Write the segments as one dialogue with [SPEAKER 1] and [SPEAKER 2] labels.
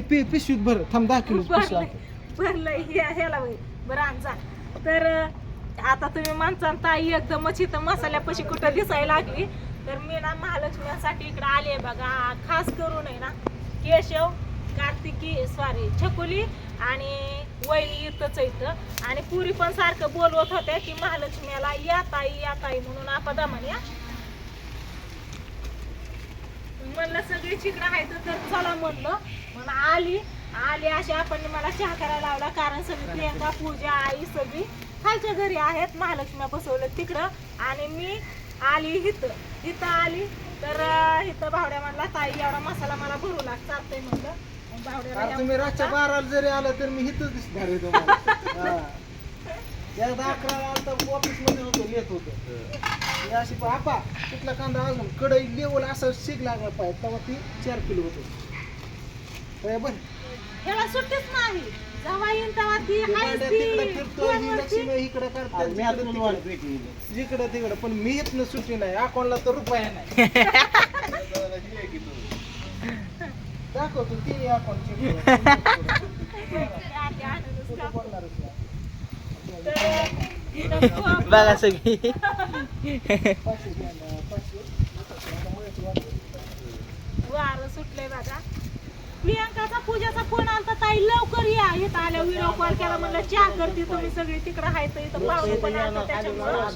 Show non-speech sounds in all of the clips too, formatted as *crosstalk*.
[SPEAKER 1] पि पिशवीत भर थांब दहा किलो पिशवी
[SPEAKER 2] भरलंय
[SPEAKER 1] आणतो.
[SPEAKER 2] भरलंय हे- ह्याला बाई बरं आण जा. तर अं, आता तुम्ही माणसां ताई एकदमच इथं मसाल्यापाशी कुठं दिसायला लागली. तर मी ना महालक्ष्मीसाठी इकडे आले बघा. खास करून आहे ना केशव कार्तिकी सॉरी छकुली आणि वहिनी इथंच इथं. आणि पुरी पण सारखं बोलवत होत्या की महालक्ष्मीला या ताई या ताई म्हणून आपदा म्हणे म्हणलं सगळी चिकडं आहेत तर चला म्हणलं. म्हणून आली. आली अशी आपण मला चहा करायला लावला. कारण सगळी प्रियंका पूजा आई सगळी खालच्या घरी आहेत. महालक्ष्मी बसवलं तिकडं. आणि मी आली इथं. इथं आली. तर इथं भावड्या म्हणला ताई एवढा मसाला मला भरू लाग. चालतंय म्हणलं. मग भावड्याला
[SPEAKER 1] अरे
[SPEAKER 2] या
[SPEAKER 1] तुम्ही रातच्या
[SPEAKER 2] मसाला-
[SPEAKER 1] बाराला जरी आलं तर मी इथंच दिसणार आहे तुम्हाला. एकदा अकरा आलता ऑफिसमध्ये होतो येत होतो. अशी आपा तिथला कांदा अजून कडई लेवल असं शिक लागला पाहिजे. तेव्हा ती चार किलो होतो.
[SPEAKER 2] ह्याला सुट्टीच नाही. जेव्हा येईन तेव्हा ती
[SPEAKER 1] ते
[SPEAKER 2] आहेच
[SPEAKER 1] भांड्या
[SPEAKER 2] ती.
[SPEAKER 1] तिकडे फिरतो
[SPEAKER 2] फोनवरती.
[SPEAKER 1] लक्ष्मी इकडे करतात जिकडे तिकडे पण मी इथनं सुट्टी नाही. अकाउंटला तर रुपया नाही. दाखवतो तिन्ही अकाउंट
[SPEAKER 2] आधी आणूनच टाकू.
[SPEAKER 1] बोलणारच नाही
[SPEAKER 2] तर इथं खूप-
[SPEAKER 3] बघा सगळी.
[SPEAKER 2] वारं सुटलंय प्रियांकाचा पूजाचा फोन आलता ताई लवकर या. इथं आल्या व्हिडिओ कॉल केला म्हणलं चहा करते तुम्ही सगळी. तिकडं आहे तर इथं पाहुणे पण आलतं त्याच्यामुळं.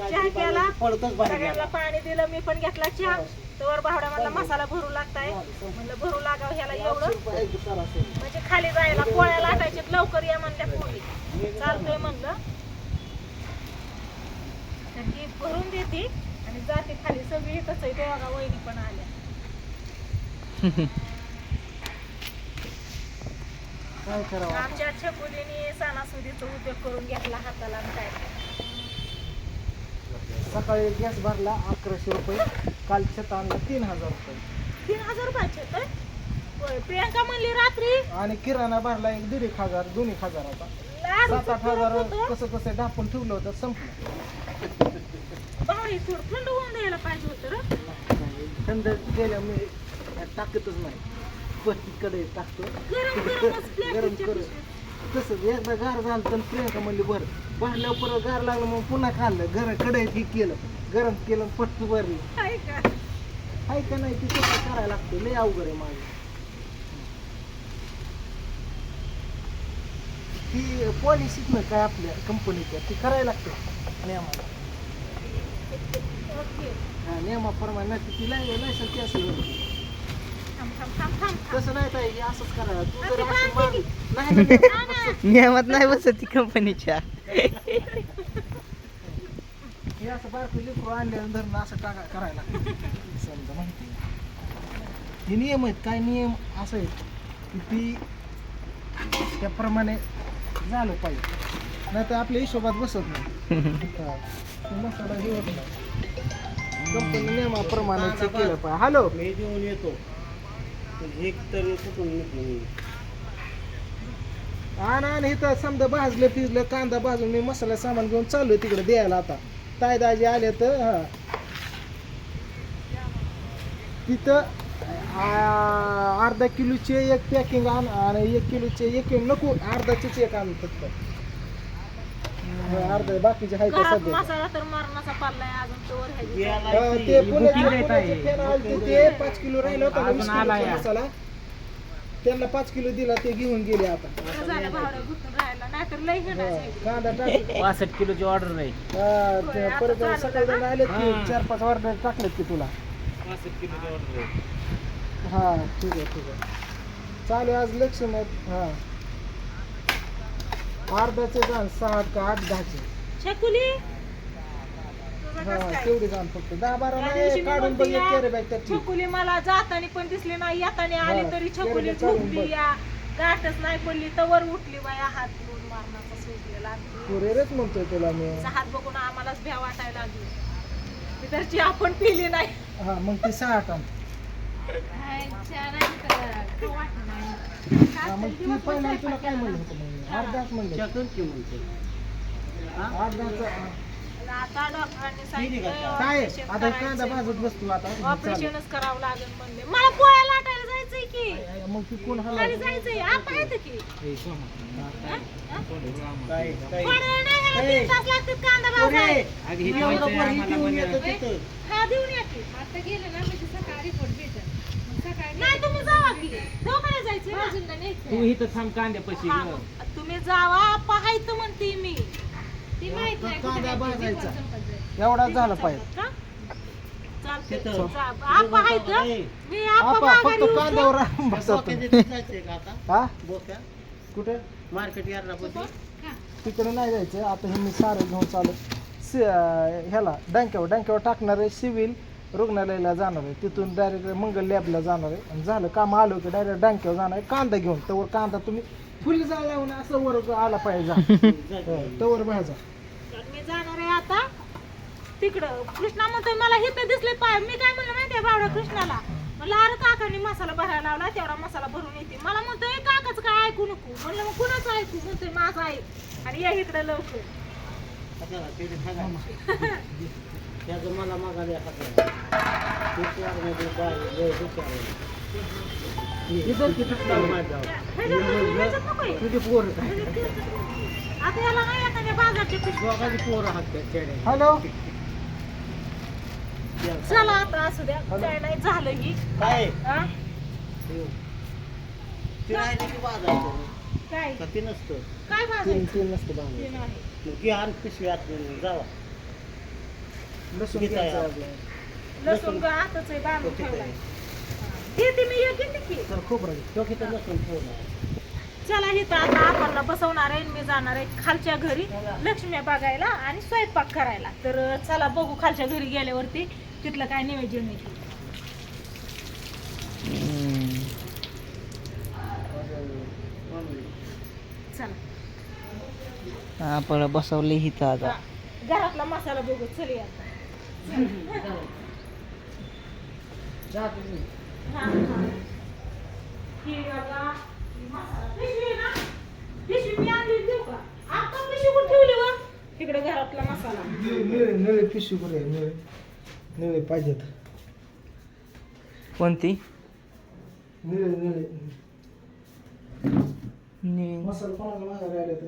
[SPEAKER 2] चहा केला. सगळ्यांना पाणी दिलं मी पण घेतला चहा. तर भावड्या म्हणला मसाला भरू लागताय. म्हणलं भरू लागाव ह्याला एवढं? म्हणजे खाली जायला पोळ्या लाटायच्यात लवकर या म्हणल्या पोळी चालतंय म्हणलं. तर ही भरून देते आणि जाते खाली. सगळी इथंच आहे ते बघा वहिनी पण आल्या. *laughs*
[SPEAKER 1] काय करावं?
[SPEAKER 2] आमच्या छकुलीने सणासुदीचा उद्योग करून घेतला हाताला आणि काय?
[SPEAKER 1] सकाळी गॅस भरला अकराशे रुपये काल छत आणला तीन हजार रुपये.
[SPEAKER 2] तीन हजार रुपयाचे तर होय प्रियांका म्हणली रात्री.
[SPEAKER 1] आणि किराणा भरला एक दीड एक हजार दोन एक हजाराचा. सात आठ हजार. कसं कसं डापून ठेवलं होतं संपलं.
[SPEAKER 2] बाई थोडं थंड होऊन द्यायला पाहिजे होतं रं.
[SPEAKER 1] थंड गेल्या मी टाकतच नाही. कडे टाकतो.
[SPEAKER 2] गरम गरमच
[SPEAKER 1] गरम *laughs*
[SPEAKER 2] प्लेटच्या
[SPEAKER 1] करून.
[SPEAKER 2] पिशवीत.
[SPEAKER 1] तसं एकदा गार झालं तर प्रियंका म्हणली बरं भरल्यावर परत गार लागलं मग पुन्हा खाल्लं. घरकडे हे केलं. गरम केलं पट्टी भरली.
[SPEAKER 2] आहे का?
[SPEAKER 1] नाही ती कसं करायला लागतं? लय अवघड आहे माझं. ती पॉलिसीत ना काय आपल्या कंपनीच्या ती करायला लागतं. नियमाला.
[SPEAKER 2] ओके.
[SPEAKER 1] हा नियमाप्रमाणे नाही तर ती लायसन ती असं
[SPEAKER 2] थांब थांब थांब थांब थांब.
[SPEAKER 1] तसं नाही ताई हे असंच करायला तू जर असं नाही नाही, नाही
[SPEAKER 2] ना.
[SPEAKER 3] नियमात नाही बसत ती कंपनीच्या
[SPEAKER 1] हे असं बारकं लेकरू आणल्यानं धरणं असं टाका करायला. समजा माहिती आहे. हे नियम आहेत काय नियम असं आहेत की ती त्याप्रमाणे झालं पाहिजे नाही तर आपल्या हिशोबात बसत नाही *laughs* हा. ते मसाला हे होत नाही कंपनी नियमाप्रमाणे केलं पाहिजे हॅलो
[SPEAKER 4] मी देऊन येतो एक तर कुठून
[SPEAKER 1] आणि आणि इथं समजा भाजलं फिजलं कांदा भाजून मी मसाला सामान घेऊन चाललोय तिकडे द्यायला आता ताय दाजी आले तर हा तिथं आ, अर्धा किलोचे एक पॅकिंग आण आणि एक किलोचे एक किलो नको अर्धाचेच एक आण फक्त अर्धा बाकीचे आहे का
[SPEAKER 2] घरात
[SPEAKER 1] सध्या.
[SPEAKER 2] मसाला तर मरणाचा पडलाय अजून तोवर ह्याची
[SPEAKER 1] हा, ते पुण्याचे पुण्याचे फॅन आलते ते पाच किलो राहिलं होतं ना, वीस किलोचा मसाला. त्यांना पाच किलो दिला ते घेऊन गेले आता.
[SPEAKER 2] बरं झालं भावड्या गुंतून राहिला. नाहीतर लई
[SPEAKER 1] हा,
[SPEAKER 2] हिंडायचं
[SPEAKER 1] कांदा टाक
[SPEAKER 3] पासष्ट किलोची ऑर्डर नाही.
[SPEAKER 1] हा, ते
[SPEAKER 2] होय, आता
[SPEAKER 1] परत
[SPEAKER 2] चालू
[SPEAKER 1] सकाळी
[SPEAKER 2] झालं.
[SPEAKER 1] आलेत की
[SPEAKER 3] हा.
[SPEAKER 1] चार पाच ऑर्डर टाकलेत की तुला.
[SPEAKER 4] पासष्ट किलोची ऑर्डर आहे.
[SPEAKER 1] हा ठीक आहे ठीक आहे. चालू आहे आज लक्ष मग. हा. अर्धाचे जाण सहा का आठ दहाचे.
[SPEAKER 2] छकुली
[SPEAKER 1] हा? तेवढे जाण फक्त. दहा बारा
[SPEAKER 2] त्या दिवशी
[SPEAKER 1] नाही
[SPEAKER 2] मी
[SPEAKER 1] काढून
[SPEAKER 2] म्हणते
[SPEAKER 1] बघ
[SPEAKER 2] या,
[SPEAKER 1] कॅरी बॅग त्याची
[SPEAKER 2] छकुली मला जाताना पण दिसली नाही येताना आली
[SPEAKER 1] हा,
[SPEAKER 2] तरी छकुली
[SPEAKER 1] काढून
[SPEAKER 2] झोपली
[SPEAKER 1] बघ.
[SPEAKER 2] या. गाठच नाही पडली तवर उठली बाया हात धुवून मारण्याचा सोडलेला
[SPEAKER 1] पुरेरेच म्हणतोय तुला मी.
[SPEAKER 2] हात बघून आम्हालाच भ्या वाटायला लागली. ती तर चहा पण पिली नाही.
[SPEAKER 1] हा मग ते सहा टाक हा मग ती पहिला तुला काय म्हणलं होतं? मग अर्धाच म्हणलं.
[SPEAKER 4] चकन की म्हणते.
[SPEAKER 1] अर्धाचं
[SPEAKER 2] आता डॉक्टरांनी सांगितलं
[SPEAKER 1] काय?
[SPEAKER 2] ऑपरेशन
[SPEAKER 1] आता कांदा
[SPEAKER 2] करायचंय.
[SPEAKER 1] भाजत बसतो आता. चालेल.
[SPEAKER 2] ऑपरेशनच करावं लागेल म्हणले. मला पोळ्या लाटायला जायचंय की. की
[SPEAKER 1] मग ती कोण
[SPEAKER 2] खाली
[SPEAKER 1] हलाय
[SPEAKER 2] जायचंय. आपण येतं की. हा? हा?
[SPEAKER 4] काय काय?
[SPEAKER 2] थोडं वेळ नाही ह्याला तीन तास लागतात कांदा भाजायला.
[SPEAKER 3] अगं हे
[SPEAKER 4] एवढं
[SPEAKER 3] ठेवायचंय
[SPEAKER 4] पोरं
[SPEAKER 3] आम्हाला
[SPEAKER 4] घेऊन येतं
[SPEAKER 3] म्हणलं.
[SPEAKER 4] तिथं.
[SPEAKER 2] हा देऊन या की.
[SPEAKER 5] आता गेलं ना म्हणजे रिपोर्ट सकाळी
[SPEAKER 2] नाही तुम्ही जावा की. दवाखान्यात जायचं ना?
[SPEAKER 5] बाजूला न्यायचं
[SPEAKER 3] तू इथं थांब कांद्यापाशी
[SPEAKER 2] हा,
[SPEAKER 3] ग.
[SPEAKER 2] तुम्ही जावा पाहायचं म्हणते मी.
[SPEAKER 1] एवढाच झाला पाहिजे.
[SPEAKER 2] का? चालतंय.
[SPEAKER 4] तिथं.
[SPEAKER 2] जा. आपा मी आपा
[SPEAKER 1] आपा
[SPEAKER 2] माघारी
[SPEAKER 1] कांद्यावर *laughs* बसवतो. हा? कुठे?
[SPEAKER 4] मार्केट
[SPEAKER 1] तिकडे नाही जायचं. आता हे मी सारं घेऊन चालू. सि अं, ह्याला डँक्यावर डँक्यावर टाकणार आहे सिव्हिल. रुग्णालयाला जाणार आहे. तिथून डायरेक्ट मंगल लॅबला जाणार आहे. आणि झालं काम आलं की डायरेक्ट डँक्यावर जाणार आहे. कांदा घेऊन तवर कांदा तुम्ही फुल जाळ लावून असं वर आला पाहिजे. जा. *laughs* तवर बाहेर जा.
[SPEAKER 2] तर मी जाणार आहे आता. तिकडं कृष्णा म्हणतोय मला हे तर दिसले पाय. मी काय म्हणलं माहितीये बावडा कृष्णाला? म्हणलं अरे काकांनी मसाला भरायला लावला तेवढा मसाला भरून येते. मला म्हणतोय काकाच काय ऐकू नको. म्हणलं मग कुणाचं ऐकू? म्हणतोय माझं ऐक आणि या इकडं लवकर. *laughs*
[SPEAKER 4] त्याचं मला मागायला.
[SPEAKER 1] तुझे पोर
[SPEAKER 2] आता
[SPEAKER 4] दोघांची पोरं हात.
[SPEAKER 1] हॅलो?
[SPEAKER 2] चला आता असू द्या. काय नाही झालं ही
[SPEAKER 4] काय?
[SPEAKER 2] हा?
[SPEAKER 4] ते राहिले की बाजायचं
[SPEAKER 2] काय?
[SPEAKER 4] का ते नसतं?
[SPEAKER 2] काय
[SPEAKER 1] तीन
[SPEAKER 2] बाजायचं
[SPEAKER 1] तीन नसतं बांधलं
[SPEAKER 2] ते नाही.
[SPEAKER 4] मग ती आण पिशवी आतमध्ये जावा.
[SPEAKER 1] लसूण
[SPEAKER 4] किती आहे?
[SPEAKER 1] घ्यायचं अजून.
[SPEAKER 2] लसूण आताच आहे बांधून
[SPEAKER 4] किती आहे?
[SPEAKER 2] मी एक घेते की
[SPEAKER 1] तर खूप राहील
[SPEAKER 4] तो किती नसून पूर्ण
[SPEAKER 2] चला इथं आता आपणला बसवणार आहे आणि मी जाणार आहे खालच्या घरी लक्ष्मी बघायला आणि स्वयंपाक करायला तर चला बघू खालच्या घरी गेल्यावरती तिथलं काय नियोजन आहे ते. चला
[SPEAKER 3] आपण बसवले इथं आता
[SPEAKER 2] हा. घरातला मसाला बघू चल आता तिकडे घरातला मसाला
[SPEAKER 1] निळे निळे- निळे पिशवी कुठे आहे? निळे निळे पाहिजेत
[SPEAKER 3] कोणती?
[SPEAKER 1] निळे निळे
[SPEAKER 3] नि-
[SPEAKER 1] मसाला कोणाला मागायला तर?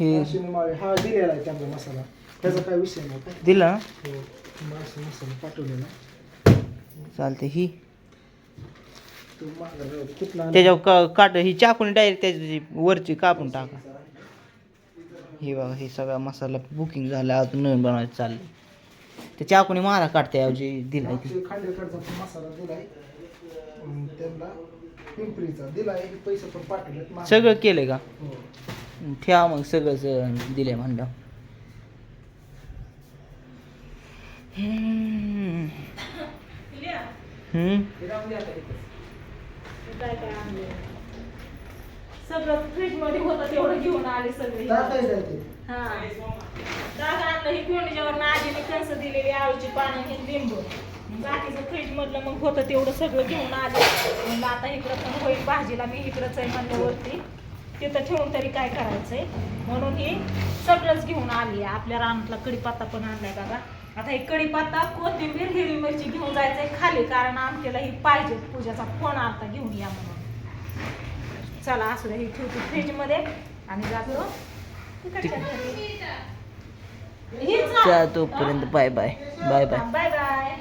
[SPEAKER 3] हे.
[SPEAKER 1] मागे हा दिलेला आहे त्यांना मसाला. त्याचा काय विषय नव्हता
[SPEAKER 3] दिला?
[SPEAKER 1] हो. मावशी मसाला पाठवलेला
[SPEAKER 3] चालते ही
[SPEAKER 1] तो. कुठला आणला?
[SPEAKER 3] त्याच्यावर का काट ही चाकून डायरेक्ट त्याची वरची कापून टाका हे बघा हे सगळा मसाला बुकिंग झाला अजून नवीन बनवायचं चाललंय त्या चाकूने मारा काढते ऐवजी दिलाय ते
[SPEAKER 1] पण मसाला दिलाय अं, त्यांना पिंपरीचा दिलाय पैसे पण पाठवलेत मागे.
[SPEAKER 3] सगळं केलंय का
[SPEAKER 1] हो.
[SPEAKER 3] ठेवा मग सगळंच दिलंय म्हणलं हम्म.
[SPEAKER 2] लिहा.
[SPEAKER 3] हम्म.
[SPEAKER 2] काय काय आणलंय. सगळं फ्रीजमध्ये होतं तेवढं घेऊन आले सगळे. हा. दादा आणलं ही आजीने कंस दिलेली आळूची पानं हे लिंबू. बाकीचं फ्रीज मधलं मग होतं तेवढं सगळं घेऊन आले. म्हणलं आता इकडं पण होईल भाजीला मी इकडंच आहे म्हणल्यावरती तिथं ठेवून तरी काय करायचंय? म्हणून ही सगळंच घेऊन आली आपल्या रानातला कडीपत्ता पण आणलाय बघा. आता हे कडीपत्ता कोथिंबीर हिरवी मिरची घेऊन जायचंय खाली कारण आमच्याला ही पाहिजे. पूजाचा फोन आता घेऊन या म्हणून. चला असू ही ठेवते फ्रीजमध्ये आणि जातो.
[SPEAKER 3] तोपर्यंत bye bye bye bye
[SPEAKER 2] bye bye